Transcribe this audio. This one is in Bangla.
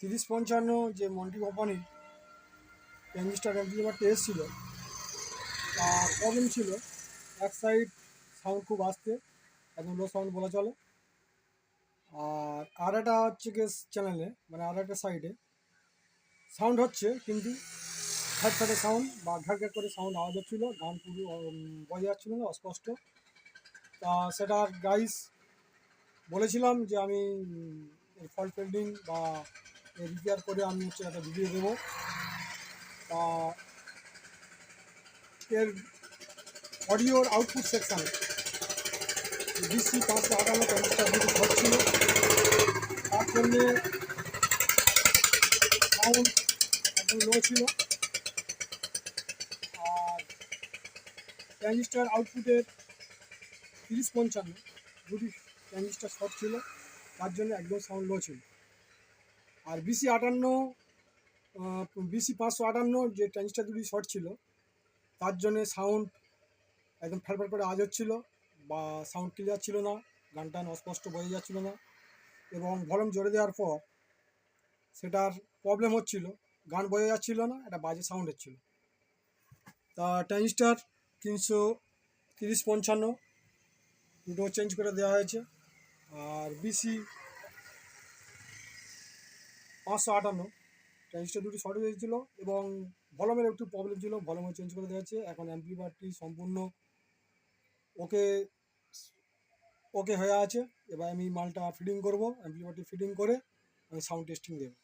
তিরিশ পঞ্চান্ন যে মন্টি কোম্পানির ট্যাঞ্জিস্টার অ্যাম্পলিফায়ারটা এসেছিল তার প্রবলেম ছিল। এক সাইড সাউন্ড খুব আসতে একদম লো সাউন্ড বলা চলে। আর আর একটা হচ্ছে গিয়ে চ্যানেলে মানে আর একটা সাইডে সাউন্ড হচ্ছে, কিন্তু ফ্যাট ফ্যাটে সাউন্ড বা ঘ্যাট ঘ্যাট করে সাউন্ড আওয়াজ হচ্ছিল, গান পুরো বোঝা যাচ্ছিল না, অস্পষ্ট। তা সেটা গাইস বলেছিলাম যে আমি ফল্ট ফিল্ডিং বা রিপেয়ার করে আমি হচ্ছে একটা ভিডিও দেবো। এর অডিওর আউটপুট সেকশানে বিসি পাঁচশো আটান্ন পঞ্চাশটা ভিডিও ঘটছিল তার জন্যে সাউন্ড একদম লো ছিল। আর ট্রানজিস্টার আউটপুটের তিরিশ পঞ্চান্ন, দুটি ট্রানজিস্টার শর্ট ছিল। তার জন্য একদম সাউন্ড লো ছিল। আর বিসি আটান্ন বিসি পাঁচশো আটান্ন যে ট্রানজিস্টার দুটি শর্ট ছিল, তার জন্যে সাউন্ড একদম ফ্যালফ্যাল করে আজ হচ্ছিল বা সাউন্ড ক্লিয়ার ছিল না, গান টান অস্পষ্ট বোঝা যাচ্ছিল না এবং ভলিউম জোরে দেওয়ার পর সেটার প্রবলেম হচ্ছিল, গান বোঝা যাচ্ছিল না, একটা বাজে সাউন্ড হচ্ছিল। তা ট্রানজিস্টার তিনশো তিরিশ পঞ্চান্ন, দুটো চেঞ্জ করে দেওয়া হয়েছে। আর বিসি পাঁচশো আটান্ন। ট্রানজিস্টার দুটি শর্ট হয়েছিল এবং ভলমের একটু প্রবলেম ছিল। ভলমে চেঞ্জ করে দেওয়া হচ্ছে। এখন অ্যাম্পলিফায়ারটি সম্পূর্ণ ওকে ওকে হয়ে আছে। এবার আমি মালটা ফিডিং করব। অ্যাম্পলিফায়ারটি ফিডিং করে আমি সাউন্ড টেস্টিং দেবো।